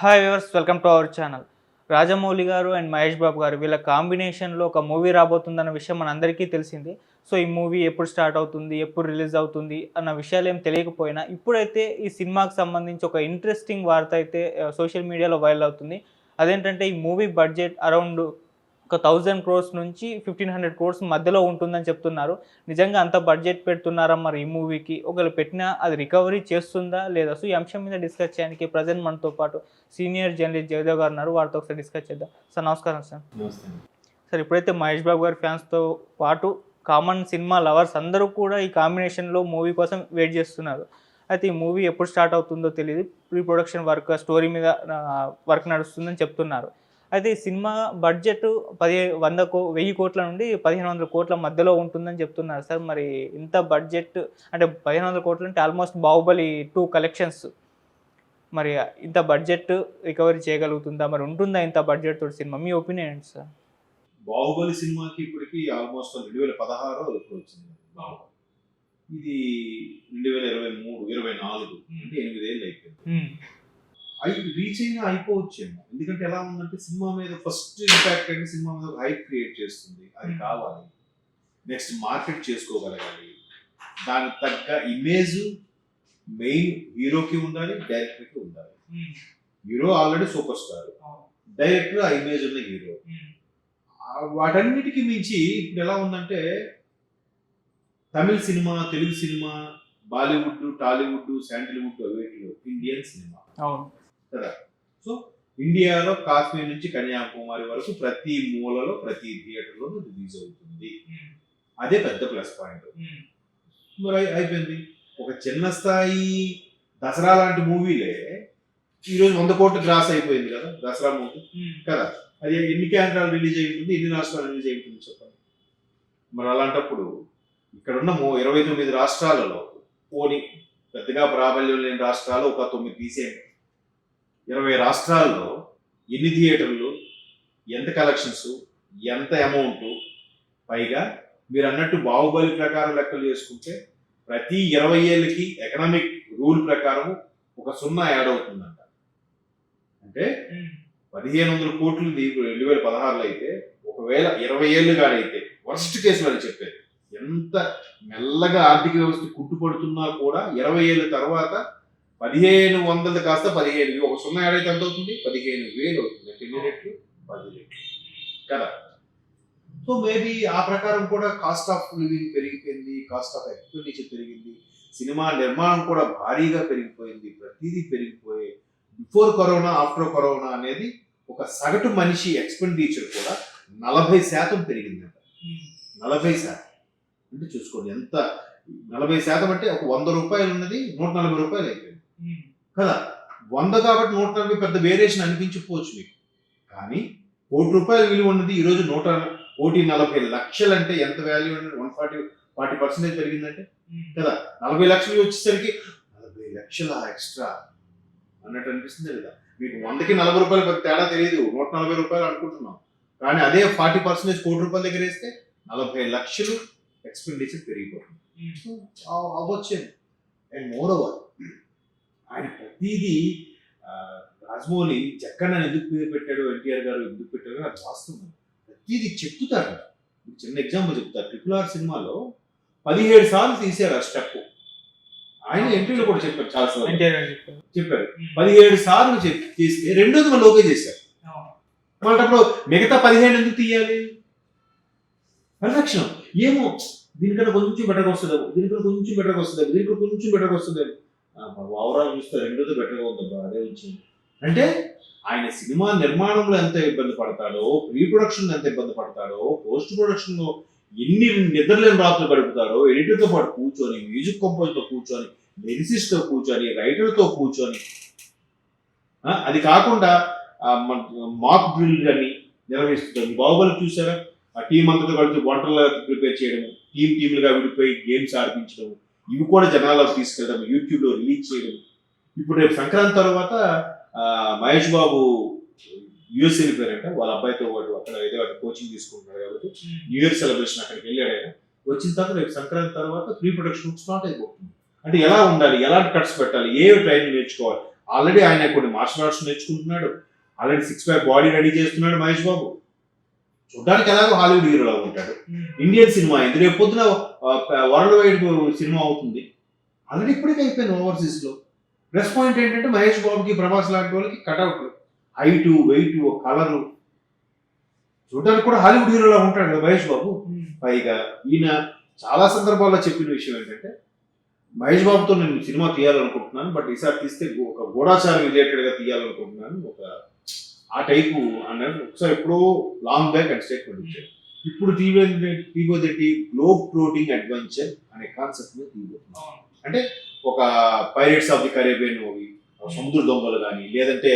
Hi viewers welcome to our channel Rajamouli garu and Mahesh బాబు గారు వీళ్ళ కాంబినేషన్లో ఒక మూవీ రాబోతుందన్న విషయం మనందరికీ తెలిసింది. సో ఈ మూవీ ఎప్పుడు స్టార్ట్ అవుతుంది ఎప్పుడు రిలీజ్ అవుతుంది అన్న విషయాలు ఏం తెలియకపోయినా ఇప్పుడైతే ఈ సినిమాకి సంబంధించి ఒక ఇంట్రెస్టింగ్ వార్త అయితే సోషల్ మీడియాలో వైరల్ అవుతుంది. అదేంటంటే ఈ మూవీ బడ్జెట్ అరౌండ్ ఒక థౌజండ్ క్రోర్స్ నుంచి ఫిఫ్టీన్ హండ్రెడ్ క్రోర్స్ మధ్యలో ఉంటుందని చెప్తున్నారు. నిజంగా అంత బడ్జెట్ పెడుతున్నారా మరి ఈ మూవీకి? ఒకవేళ పెట్టినా అది రికవరీ చేస్తుందా లేదా? సో ఈ అంశం మీద డిస్కస్ చేయడానికి ప్రజెంట్ మనతో పాటు సీనియర్ జర్నలిస్ట్ జయదేవ్ గారు ఉన్నారు. వారితో ఒకసారి డిస్కస్ చేద్దాం. సార్ నమస్కారం సార్. సార్ ఇప్పుడైతే మహేష్ బాబు గారి ఫ్యాన్స్తో పాటు కామన్ సినిమా లవర్స్ అందరూ కూడా ఈ కాంబినేషన్లో మూవీ కోసం వెయిట్ చేస్తున్నారు. అయితే ఈ మూవీ ఎప్పుడు స్టార్ట్ అవుతుందో తెలియదు ప్రీ ప్రొడక్షన్ వర్క్ స్టోరీ మీద వర్క్ నడుస్తుందని చెప్తున్నారు. అయితే ఈ సినిమా బడ్జెట్ పది వంద కో వెయ్యి కోట్ల నుండి పదిహేను వందల కోట్ల మధ్యలో ఉంటుందని చెప్తున్నారు సార్. మరి ఇంత బడ్జెట్ అంటే పదిహేను వందల కోట్లు అంటే ఆల్మోస్ట్ బాహుబలి టూ కలెక్షన్స్. మరి ఇంత బడ్జెట్ రికవరీ చేయగలుగుతుందా? మరి ఉంటుందా ఇంత బడ్జెట్ తోటి సినిమా? మీ ఒపీనియన్ ఏంటి సార్? బాహుబలి సినిమాకి ఇప్పటికి ఆల్మోస్ట్ రెండు వేల పదహారు ఇప్పుడు వచ్చింది బాహుబలి. ఇది రెండు వేల ఇరవై మూడు ఇరవై నాలుగు అంటే ఎనిమిదేళ్ళు అయిపోయింది. అవి రీచ్ అయినా అయిపోవచ్చేమో. ఎందుకంటే ఎలా ఉందంటే సినిమా మీద ఫస్ట్ ఇంపాక్ట్ అంటే సినిమా మీద హైప్ క్రియేట్ చేస్తుంది. అది Hmm. కావాలి. నెక్స్ట్ మార్కెట్ చేసుకోగలగాలి. దానికి తగ్గ ఇమేజ్ మెయిన్ హీరోకి ఉండాలి డైరెక్టర్కి ఉండాలి. Hero already super star director ఆ ఇమేజ్ ఉన్న హీరో. ఆ వాటన్నిటికీ మించి ఇప్పుడు ఎలా ఉందంటే Tamil cinema Telugu cinema Bollywood Tollywood Sandalwood అవేటిలో Indian cinema. అవును. సో ఇండియాలో కాశ్మీర్ నుంచి కన్యాకుమారి వరకు ప్రతి మూలలో ప్రతి థియేటర్లో రిలీజ్ అవుతుంది. అదే పెద్ద ప్లస్ పాయింట్. మరి అయి- అయిపోయింది. ఒక చిన్న స్థాయి దసరా లాంటి మూవీలే ఈరోజు వంద కోట్లు గ్రాస్ అయిపోయింది కదా దసరా మూవీ. కదా? అది ఎన్ని కేంద్రాలు రిలీజ్ అయి ఉంటుంది ఎన్ని రాష్ట్రాలు రిలీజ్ అయి ఉంటుంది చెప్పండి. మరి అలాంటప్పుడు ఇక్కడ ఉన్న ఇరవై తొమ్మిది రాష్ట్రాలలో పోని పెద్దగా ప్రాబల్యం లేని రాష్ట్రాలు ఒక తొమ్మిది తీసేయండి. ఇరవై రాష్ట్రాల్లో ఎన్ని థియేటర్లు ఎంత కలెక్షన్స్ ఎంత అమౌంట్? పైగా మీరు అన్నట్టు బాహుబలి ప్రకారం లెక్కలు చేసుకుంటే ప్రతి ఇరవై ఏళ్ళకి ఎకనామిక్ రూల్ ప్రకారం ఒక సున్నా యాడ్ అవుతుందంట. అంటే పదిహేను వందల కోట్లు రెండు వేల పదహారులో అయితే ఒకవేళ ఇరవై ఏళ్ళు కాడైతే వర్స్ట్ కేసులు అని చెప్పేది ఎంత మెల్లగా ఆర్థిక వ్యవస్థ కుట్టుపడుతున్నా కూడా ఇరవై ఏళ్ళ తర్వాత పదిహేను వందలు కాస్త పదిహేను ఒక సున్నా ఏడైతే ఎంత అవుతుంది? పదిహేను వేలు అవుతుంది. అంటే ఎన్ని రెట్లు? పది రెట్లు. కదా? సో మేబీ ఆ ప్రకారం కూడా కాస్ట్ ఆఫ్ లివింగ్ పెరిగిపోయింది కాస్ట్ ఆఫ్ ఎక్స్పెండిచర్ పెరిగింది సినిమా నిర్మాణం కూడా భారీగా పెరిగిపోయింది ప్రతిదీ పెరిగిపోయి బిఫోర్ కరోనా ఆఫ్టర్ కరోనా అనేది ఒక సగటు మనిషి ఎక్స్పెండిచర్ కూడా నలభై శాతం పెరిగిందంట. నలభై శాతం. అంటే చూసుకోండి ఎంత నలభై శాతం అంటే ఒక వంద రూపాయలు ఉన్నది నూట నలభై రూపాయలు అయిపోయింది. కదా? వంద కాబట్టి నూట నలభై పెద్ద వేరియేషన్ అనిపించకపోవచ్చు మీకు. కానీ కోటి రూపాయల విలువ ఉన్నది ఈరోజు నూట కోటి నలభై లక్షలు అంటే ఎంత వాల్యూ అంటే వన్ ఫార్టీ ఫార్టీ పర్సెంటేజ్ పెరిగిందంటే? కదా? నలభై లక్షలు వచ్చేసరికి నలభై లక్షల ఎక్స్ట్రా అన్నట్టు అనిపిస్తుంది కదా? మీకు వందకి నలభై రూపాయలు పెద్ద తేడా తెలియదు. నూట నలభై రూపాయలు అనుకుంటున్నాం. కానీ అదే ఫార్టీ పర్సెంటేజ్ కోటి రూపాయల దగ్గర వేస్తే నలభై లక్షలు ఎక్స్పెండిచర్ పెరిగిపోతుంది. అవ్- అవ్వచ్చేమో. అండ్ మోర్ ఓవర్ ఆయన ప్రతిదీ రాజమౌళి జక్కన్న ఎందుకు పేరు పెట్టాడు ఎన్టీఆర్ గారు ఎందుకు పెట్టాడు అది వాస్తవం. ప్రతిదీ చెప్తారు చిన్న ఎగ్జాంపుల్ చెప్తారు. ట్రిపుల్ ఆర్ సినిమాలో పదిహేడు సార్లు తీశారు ఆ స్టెప్. ఆయన ఇంటర్వ్యూలో కూడా చెప్పారు చాలా సార్లు. చెప్పారు. చెప్పారు. పదిహేడు సార్లు తీస్తే రెండోది మళ్ళీ ఓకే చేశారు. అలాంటప్పుడు మిగతా పదిహేను ఎందుకు తీయాలి? పరిరక్షణ ఏమో దీనికన్నా కొంచెం బెటర్గా వస్తుందేమో దీనికన్నా కొంచెం బెటర్గా వస్తుందేమో దీనికన్నా కొంచెం బెటర్గా వస్తుందేమో. ఓవరాల్ చూస్తే రెండోది బెటర్గా ఉందబ్బా అదే వచ్చింది అంటే? ఆయన సినిమా నిర్మాణంలో ఎంత ఇబ్బంది పడతాడో ప్రీ ప్రొడక్షన్ ఎంత ఇబ్బంది పడతాడో పోస్ట్ ప్రొడక్షన్లో ఎన్ని నిద్రలేని రాత్రులు గడుపుతాడో ఎడిటర్తో పాటు కూర్చొని మ్యూజిక్ కంపోజ్తో కూర్చొని లిరిసిస్ట్తో కూర్చొని రైటర్తో కూర్చొని అది కాకుండా మాక్ డ్రిల్ అని నిర్వహిస్తుంది బాహుబలి చూసారా? ఆ టీం అంతతో కలిసి వంటలు ప్రిపేర్ చేయడం టీం టీములుగా విడిపోయి గేమ్స్ ఆడిపించడం ఇవి కూడా జనాలకు తీసుకెళ్ళడం యూట్యూబ్లో రిలీజ్ చేయడం. ఇప్పుడు రేపు సంక్రాంతి తర్వాత మహేష్ బాబు యుఎస్ వెళ్ళిపోయారంట వాళ్ళ అబ్బాయితో పాటు అక్కడ ఏదో అక్కడ కోచింగ్ తీసుకుంటున్నాడు కాబట్టి న్యూ ఇయర్ సెలబ్రేషన్ అక్కడికి వెళ్ళాడు ఆయన. వచ్చిన తర్వాత రేపు సంక్రాంతి తర్వాత ప్రీ ప్రొడక్షన్ స్టార్ట్ అయిపోతుంది. అంటే ఎలా ఉండాలి ఎలాంటి కట్స్ పెట్టాలి ఏ ట్రైనింగ్ నేర్చుకోవాలి? ఆల్రెడీ ఆయన కొన్ని martial arts నేర్చుకుంటున్నాడు. Already six pack body ready చేస్తున్నాడు మహేష్ బాబు. చూడడానికి ఎలాగో హాలీవుడ్ హీరోలా ఉంటాడు. ఇండియన్ సినిమా ఇది రేపు పొద్దున వరల్డ్ వైడ్ సినిమా అవుతుంది. ఆల్రెడీ ఇప్పటికే అయిపోయింది ఓవర్సీస్లో ప్లస్ పాయింట్ ఏంటంటే మహేష్ బాబుకి ప్రభాస్ లాంటి వాళ్ళకి కటౌట్ హైట్ వెయిట్ కలరు. చూడడానికి కూడా హాలీవుడ్ హీరోలా ఉంటాడు మహేష్ బాబు. పైగా ఈయన చాలా సందర్భాల్లో చెప్పిన విషయం ఏంటంటే మహేష్ బాబుతో నేను సినిమా తీయాలనుకుంటున్నాను బట్ ఈసారి తీస్తే ఒక గూఢాచారం రిలేటెడ్గా తీయాలనుకుంటున్నాను. ఒక ఆ టైపు అన్నాడు. ఒకసారి ఎప్పుడో లాంగ్ బ్యాక్ అండ్ స్టేట్మెంట్ ఇచ్చాడు. ఇప్పుడు తీయబోయేది తీయబోదేంటి గ్లోబ్ ట్రోటింగ్ అడ్వెంచర్ అనే కాన్సెప్ట్ మీద తీయబోతున్నాం అంటే ఒక pirates of the Caribbean movie సముద్ర దొంగలు కానీ లేదంటే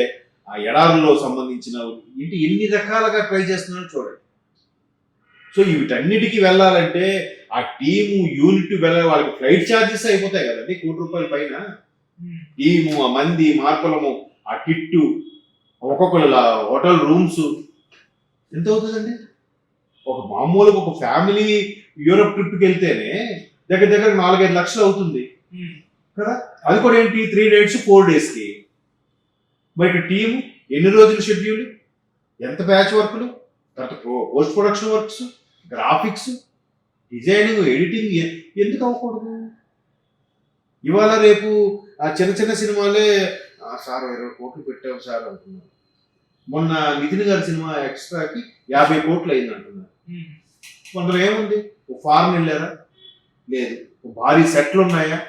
ఆ ఎడారుల్లో సంబంధించిన ఇంటి ఎన్ని రకాలుగా ట్రై చేస్తున్నారో చూడండి సో వీటన్నిటికీ వెళ్ళాలంటే ఆ టీము యూనిట్ వెళ్ళాలి వాళ్ళకి ఫ్లైట్ ఛార్జెస్ అయిపోతాయి కదండి కోటి రూపాయల పైన టీము ఆ మంది మార్పులము ఆ కిట్టు ఒక్కొక్కరు హోటల్ రూమ్స్ ఎంత అవుతుందండి ఒక మామూలుగా ఒక ఫ్యామిలీ యూరప్ ట్రిప్కి వెళ్తేనే దగ్గర దగ్గర నాలుగైదు లక్షలు అవుతుంది. కదా? అది కూడా ఏంటి? త్రీ డేట్స్ ఫోర్ డేస్కి మరి ఇక్కడ టీము ఎన్ని రోజుల షెడ్యూల్ ఎంత బ్యాచ్ వర్క్లు తర్వాత post production works graphics designing editing ఎందుకు అవ్వకూడదు? ఇవాళ రేపు ఆ చిన్న చిన్న సినిమాలే "ఆ, సార్ ఇరవై కోట్లు పెట్టాం సార్ అంటున్నారు. మొన్న నితిన్ గారి సినిమా ఎక్స్ట్రాకి యాభై కోట్లు అయింది అంటున్నారు కొందరు ఏముంది? ఓ ఫారెన్ వెళ్ళారా? లేదు. ఓ భారీ సెట్లు ఉన్నాయా?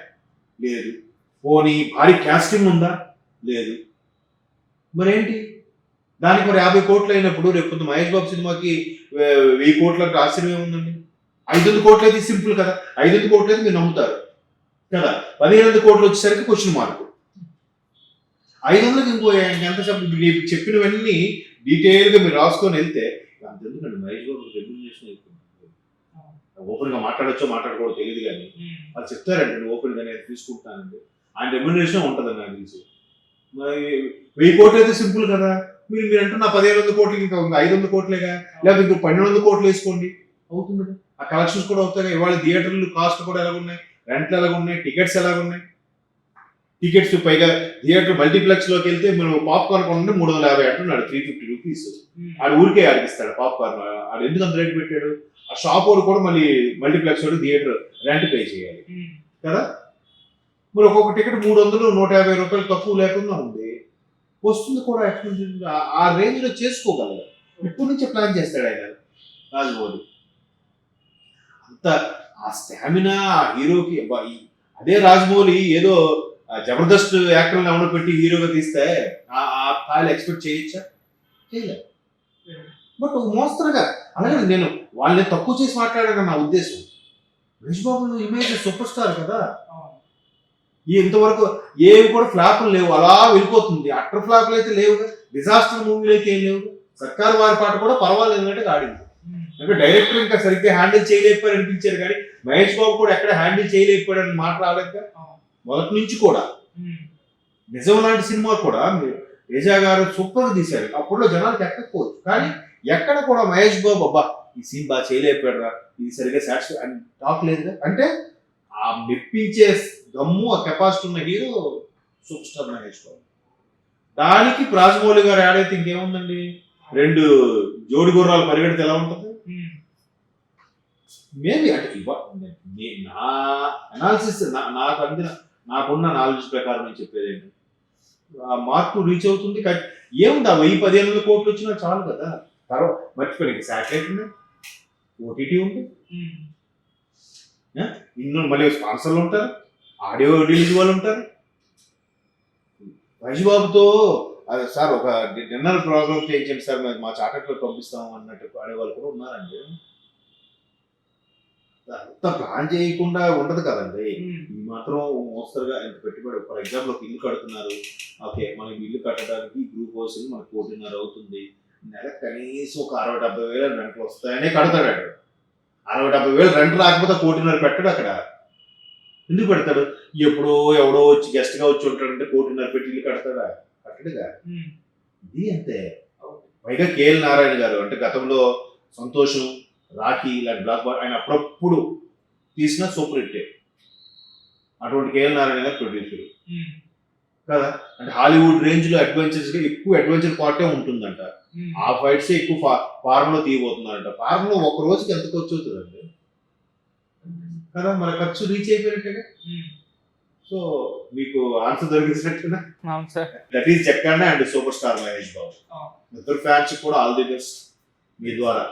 లేదు. పోనీ భారీ క్యాస్టింగ్ ఉందా? లేదు. మరేంటి? దానికి మరి యాభై కోట్లు అయినప్పుడు రేపు మహేష్ బాబు సినిమాకి వెయ్యి కోట్లకు ఆశ్చర్యం ఏముందండి? ఐదు వందల కోట్లు అయితే సింపుల్ కదా. ఐదు వందల కోట్లు అయితే మీరు నమ్ముతారు. కదా? పదిహేను వందల కోట్లు వచ్చేసరికి క్వశ్చన్ మార్క్. ఐదు వందలకి ఇంకో ఎంత మీరు చెప్పినవన్నీ డీటెయిల్గా మీరు రాసుకొని వెళ్తే అంతెందుకండి మహేష్ బాబు రెమ్యునరేషన్ ఓపెన్గా మాట్లాడచ్చో మాట్లాడకూడదు తెలియదు కానీ వాళ్ళు చెప్తారండి నేను ఓపెన్గా నేను తీసుకుంటానండి. ఆయన రెమ్యునరేషన్ ఉంటుందని నాకు తెలిసి. మరి వెయ్యి కోట్లు అయితే సింపుల్ కదా. మీరు మీరు అంటున్న పదిహేను వందల కోట్లు ఇంకా ఐదు వందల కోట్లేగా? లేకపోతే ఇంకో పన్నెండు వందల కోట్లు వేసుకోండి. అవుతుంది. ఆ కలెక్షన్స్ కూడా అవుతాయి. ఇవాళ థియేటర్లు కాస్ట్ కూడా ఎలాగ ఉన్నాయి రెంట్లు ఎలాగ ఉన్నాయి టికెట్స్ ఎలాగ ఉన్నాయి టికెట్స్ పైగా థియేటర్ మల్టీప్లెక్స్లోకి వెళ్తే మనం పాప్కార్న్ కొనండి మూడు వందల యాభై అంటున్నాడు. త్రీ ఫిఫ్టీ రూపీస్ ఆడు ఊరికే ఆడిపిస్తాడు పాప్కార్న్ ఆడు ఎందుకు అంత రేట్ పెట్టాడు? ఆ షాప్ వాడు కూడా మళ్ళీ మల్టీప్లెక్స్ వాడు థియేటర్ రెంట్ పే చేయాలి. కదా? మరి ఒక్కొక్క టికెట్ మూడు వందలు నూట యాభై రూపాయలు తక్కువ లేకుండా ఉంది. వస్తుంది కూడా ఎక్స్పెన్సివ్ ఆ రేంజ్లో చేసుకోగలరు ఇప్పటి నుంచే ప్లాన్ చేస్తాడు ఆయన. రాజమౌళి. అంత ఆ స్టామినా ఆ హీరోకి అదే రాజమౌళి ఏదో జబర్దస్త్ యాక్టర్ని ఎవరో పెట్టి హీరోగా తీస్తే ఆ స్థాయిలో ఎక్స్పెక్ట్ చేయొచ్చా? చేయలేదు. బట్ మోస్తరుగా అలాగే నేను వాళ్ళని తక్కువ చేసి మాట్లాడాను నా ఉద్దేశం. Mahesh Babu image super star కదా ఇంతవరకు ఏవి కూడా ఫ్లాపులు లేవు. అలా వెళ్ళిపోతుంది. అట్టర్ ఫ్లాపులు అయితే లేవు డిజాస్టర్ మూవీలు అయితే ఏం లేవు సర్కార్ వారి పాట కూడా పర్వాలేదు అన్నట్టు ఆడింది. అంటే డైరెక్టర్ ఇంకా సరిగ్గా హ్యాండిల్ చేయలేకపోయారు అనిపించారు కానీ మహేష్ బాబు కూడా ఎక్కడ హ్యాండిల్ చేయలేకపోయాడు అని మాట మొదటి నుంచి కూడా. నిజం లాంటి సినిమా కూడా మీరు తేజ గారు సూపర్ తీశారు. అప్పుడులో జనాలకు ఎక్కకపోవచ్చు. కానీ ఎక్కడ కూడా మహేష్ బాబు అబ్బా ఈ సీన్ బాగా చేయలేకపోయాడు రా ఇది సరిగ్గా సాటిస్ఫై అని టాక్ లేదు అంటే ఆ మెప్పించే దమ్ము ఆ కెపాసిటీ ఉన్న hero super star Mahesh Babu. దానికి రాజమౌళి గారు యాడ్ అయితే ఇంకేముందండి? రెండు జోడి గుర్రాలు పరిగెడితే ఎలా ఉంటుంది? మేబీ అంటే ఇవ్వ నా అనాలిసిస్ నాకు అందిన నాకున్న నాలెడ్జ్ ప్రకారం నేను చెప్పేది ఏంటి? ఆ మార్పు రీచ్ అవుతుంది ఏముంది? ఆ వెయ్యి పదిహేను వందల కోట్లు వచ్చినా చాలు కదా. తర్వాత మర్చిపోయి శాటిలైట్ ఉంది? ఓటీటీ ఉంది ఇన్నో మళ్ళీ స్పాన్సర్లు ఉంటారు ఆడియో రిలీజ్ వాళ్ళు ఉంటారు. మహేష్ బాబుతో అదే సార్ ఒక డిన్నర్ ప్రోగ్రామ్ చేయించండి సార్ మా చాకట్లో పంపిస్తాం అన్నట్టు ఆడేవాళ్ళు కూడా ఉన్నారండి. అంత ప్లాన్ చేయకుండా ఉండదు కదండి. ఈ మాత్రం మోస్తరుగా ఎంత పెట్టుబడి ఫర్ ఎగ్జాంపుల్ ఒక ఇల్లు కడుతున్నారు. ఓకే మనం ఇల్లు కట్టడానికి గ్రూప్ హౌస్ మనకు కోటిన్నర అవుతుంది. నెల కనీసం ఒక అరవై డెబ్బై వేల రెంట్లు వస్తాయనే కడతాడు ఆడు. అరవై డెబ్బై వేలు రెంట్ రాకపోతే కోటిన్నర పెట్టాడు అక్కడ. ఎందుకు పెడతాడు? ఎప్పుడో ఎవడో వచ్చి గెస్ట్గా వచ్చి ఉంటాడంటే కోటిన్నర పెట్టి ఇల్లు కడతాడా? కట్టడుగా. ఇది అంతే. పైగా కేఎల్ నారాయణ గారు అంటే గతంలో సంతోషం రాఖీ ఇలాంటి బ్లాక్ బార్ ఆయన అప్పుడప్పుడు తీసిన సూపర్ హిట్టే అటువంటి కేఎల్ నారాయణ గారు ప్రొడ్యూసర్ కదా? అంటే హాలీవుడ్ రేంజ్లో అడ్వెంచర్స్ ఎక్కువ అడ్వెంచర్ పార్టే ఉంటుందంట. ఆ ఫైట్స్ ఎక్కువ ఫార్మ్లో తీయబోతున్నారంట. ఫార్మ్లో ఒక రోజుకి ఎంత ఖర్చు అవుతుందండి? కదా? మన ఖర్చు రీచ్ అయిపోయినట్టుగా? సో మీకు ఆన్సర్ దొరికినట్టుగా అవును sir. That is Jakkanna and super star Mahesh Babu. ఇద్దరు ఫ్యాన్స్ కూడా ఆల్ ది బెస్ట్ మీ ద్వారా.